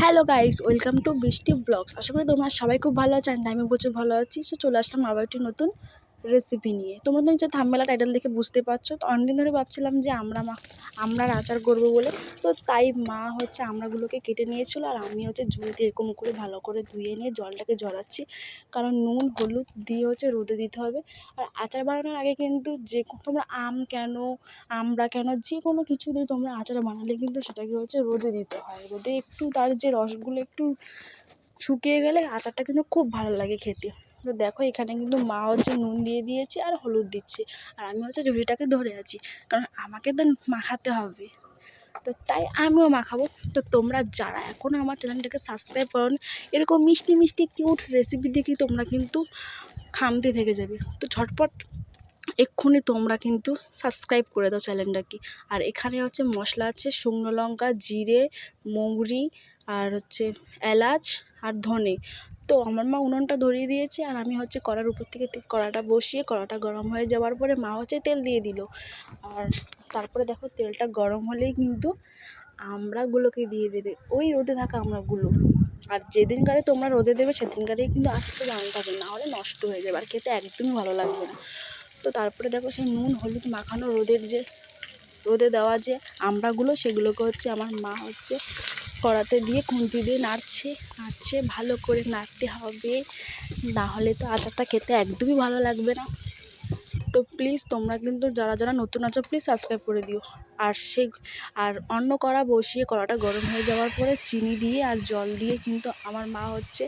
Hello guys welcome to Brishti blogs আশা করি তোমরা সবাই খুব ভালো আছো অ্যান্ড আমি প্রচুর ভালো আছি। সো চলে আসলাম আবার একটি নতুন রেসিপি নিয়ে। তোমরা তো নিচে থাম্বেলা টাইটেল দেখে বুঝতে পারছ। তো অনেকদিন ধরে ভাবছিলাম যে আমরা মা আমরার আচার করব বলে। তো তাই মা হচ্ছে আমড়াগুলোকে কেটে নিয়েছিলো আর আমি হচ্ছে ঝুড়িতে এরকম করে ভালো করে ধুয়ে নিয়ে জলটাকে ঝরাচ্ছি কারণ নুন, হলুদ দিয়ে হচ্ছে রোদে দিতে হবে। আর আচার বানানোর আগে কিন্তু যে তোমরা আম কেন আমড়া কেন, যে কোনো কিছু দিয়ে তোমরা আচার বানালে কিন্তু সেটাকে হচ্ছে রোদে দিতে হয়। রোদে একটু তার যে রসগুলো একটু শুকিয়ে গেলে আচারটা কিন্তু খুব ভালো লাগে খেতে। তো দেখো এখানে কিন্তু মা হচ্ছে নুন দিয়ে দিয়েছে আর হলুদ দিচ্ছে। আর আমি হচ্ছে ঝুড়িটাকে ধরে আছি, কারণ আমাকে তো মাখাতে হবে। তো তাই আমিও মাখাবো। তো তোমরা যারা এখনও আমার চ্যানেলটাকে সাবস্ক্রাইব করো এরকম মিষ্টি মিষ্টি কিউট রেসিপি দেখি তোমরা কিন্তু খামতে থেকে যাবে। তো ঝটপট এক্ষুনি তোমরা কিন্তু সাবস্ক্রাইব করে দাও চ্যানেলটাকে। আর এখানে হচ্ছে মশলা আছে, শুকনো লঙ্কা, জিরে, মৌরি, আর হচ্ছে এলাচ, আর ধনে। তো আমার মা উনুনটা ধরিয়ে দিয়েছে আর আমি হচ্ছে কড়ার উপর থেকে কড়াটা বসিয়ে, কড়াটা গরম হয়ে যাওয়ার পরে মা হচ্ছে তেল দিয়ে দিল। আর তারপরে দেখো তেলটা গরম হলেই কিন্তু আমড়াগুলোকে দিয়ে দেবে, ওই রোদে থাকা আমড়াগুলো আর যেদিনকারে তোমরা রোদে দেবে সেদিনকারেই কিন্তু আচারটা জানতে হবে না হলে নষ্ট হয়ে যাবে, আর খেতে একদমই ভালো লাগবে না। তো তারপরে দেখো সেই নুন, হলুদ মাখানো রোদের যে, রোদে দেওয়া যে আমড়াগুলো সেগুলোকে হচ্ছে আমার মা হচ্ছে কড়াতে দিয়ে খুন্তি দিয়ে নাড়ছে নাড়ছে, ভালো করে নাড়তে হবে। না হলে তো আচারটা খেতে একদমই ভালো লাগবে না। তো প্লিজ তোমরা কিন্তু যারা যারা নতুন আছো প্লিজ সাবস্ক্রাইব করে দিও। আর সে আর অন্য কড়া বসিয়ে কড়াটা গরম হয়ে যাওয়ার পরে চিনি দিয়ে আর জল দিয়ে কিন্তু আমার মা হচ্ছে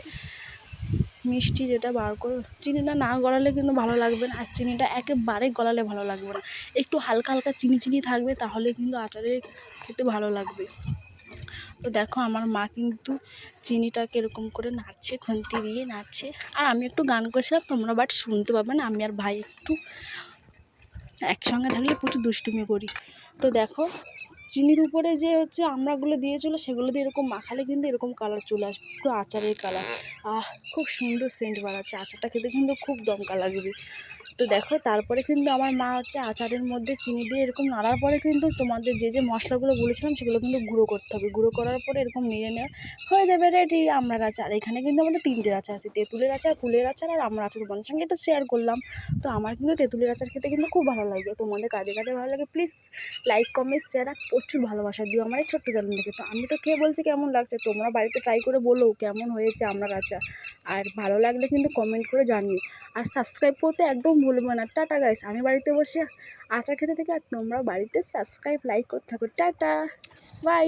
মিষ্টি যেটা বার করে, চিনিটা না গলালে কিন্তু ভালো লাগবে না। আর চিনিটা একেবারে গলালে ভালো লাগবে না। একটু হালকা হালকা চিনি চিনি থাকবে, তাহলে কিন্তু আচারে খেতে ভালো লাগবে। তো দেখো আমার মা কিন্তু চিনিটাকে এরকম করে নাড়ছে, খুন্তি দিয়ে নাড়ছে। আর আমি একটু গান করছিলাম, তোমরা বাট শুনতে পাবে না, আমি আর ভাই একটু একসঙ্গে থাকলে প্রচুর দুষ্টুমি করি। তো দেখো, চিনির উপরে যে হচ্ছে আমড়াগুলো দিয়েছিলো, সেগুলো দিয়ে এরকম মাখালে কিন্তু এরকম কালার চলে আসবে, পুরো আচারের কালার আহ, খুব সুন্দর সেন্ট বাড়াচ্ছে আচারটা খেতে কিন্তু খুব দমকা লাগবে। তো দেখো, তারপরে কিন্তু আমার মা হচ্ছে আচারের মধ্যে চিনি দিয়ে এরকম নাড়ার পরে কিন্তু তোমাদের যে যে মশলাগুলো বলেছিলাম সেগুলো কিন্তু গুঁড়ো করতে হবে। গুঁড়ো করার পরে এরকম নিয়ে নেওয়া হয়ে যাবে রেডি আমড়ার আচার। এখানে কিন্তু আমাদের তিনটে আচার আছে, তেঁতুলের আচার কুলের আচার আর আমরা আচার তোমাদের সঙ্গে একটু শেয়ার করলাম। তো আমার কিন্তু তেঁতুলের আচার খেতে কিন্তু খুব ভালো লাগে। তোমাদের কাজে কাজে ভালো লাগে প্লিজ লাইক কমেন্ট শেয়ার আর প্রচুর ভালোবাসা দিও আমার এই ছোট্ট চ্যানেল থেকে তো আমি তো খেয়ে বলছি কেমন লাগছে? তোমরা বাড়িতে ট্রাই করে বলো কেমন হয়েছে আমরা আচার। আর ভালো লাগলে কিন্তু কমেন্ট করে জানিও। আর সাবস্ক্রাইব করতে একদম ভুলবে না। টাটা গাইস আমি বাড়িতে বসে আচার খেতে থেকে আর তোমরা বাড়িতে সাবস্ক্রাইব লাইক করতে থাকো। টাটা। বাই